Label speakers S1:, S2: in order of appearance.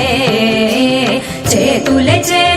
S1: స్వామిని చేతులే చేతులట